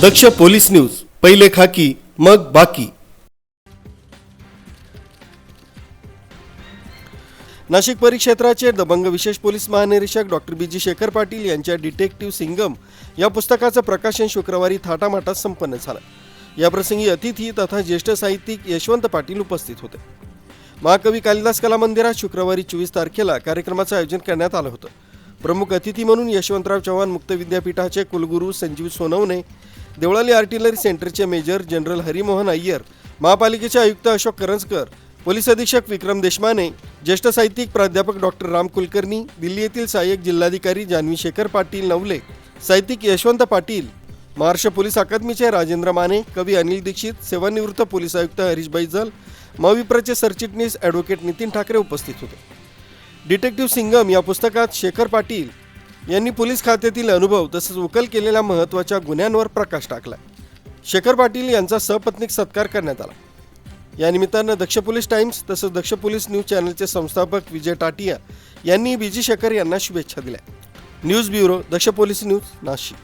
दक्ष police news पहिले खाकी मग बाकी. नाशिक परिक्षेत्राचे दबंग विशेष पोलीस महानिरीक्षक doctor B G Shekhar Patil यांच्या डिटेक्टिव्ह सिंगम या पुस्तकाचं प्रकाशन शुक्रवारी थाटामाटात संपन्न झालं. याप्रसंगी अतिथी तथा ज्येष्ठ साहित्यिक यशवंत पाटील उपस्थित होते. महाकवी कालिदास कला मंदिरात शुक्रवारी चोवीस तारखेला कार्यक्रमाचं आयोजन करण्यात आलं होतं. प्रमुख अतिथी म्हणून यशवंतराव चव्हाण मुक्त विद्यापीठाचे कुलगुरू संजीव सोनवणे देवळाली आर्टिलरी सेंटरचे मेजर जनरल हरिमोहन अय्यर महापालिकेचे आयुक्त अशोक करंजकर पोलीस अधीक्षक विक्रम देशमाने ज्येष्ठ साहित्यिक प्राध्यापक डॉक्टर राम कुलकर्णी दिल्ली येथील सहाय्यक जिल्हाधिकारी जान्हवी शेखर पाटील नवले साहित्यिक यशवंत पाटील महाराष्ट्र पोलीस अकादमीचे राजेंद्र माने कवी अनिल दीक्षित सेवानिवृत्त पोलीस आयुक्त हरीश बैजल मविप्रचे सरचिटणीस ॲडव्होकेट नितीन ठाकरे उपस्थित होते. डिटेक्टिव्ह सिंगम या पुस्तकात शेखर पाटील यांनी पोलीस खात्यातील अनुभव तसंच उकल केलेल्या महत्त्वाच्या गुन्ह्यांवर प्रकाश टाकला शेखर पाटील यांचा सपत्नीक सत्कार करण्यात आला. या निमित्तानं दक्ष पोलीस टाइम्स तसंच दक्ष पोलीस न्यूज चॅनलचे संस्थापक विजय टाटिया यांनी बी जी शेखर यांना शुभेच्छा दिल्या. News bureau Daksh police news Nashik.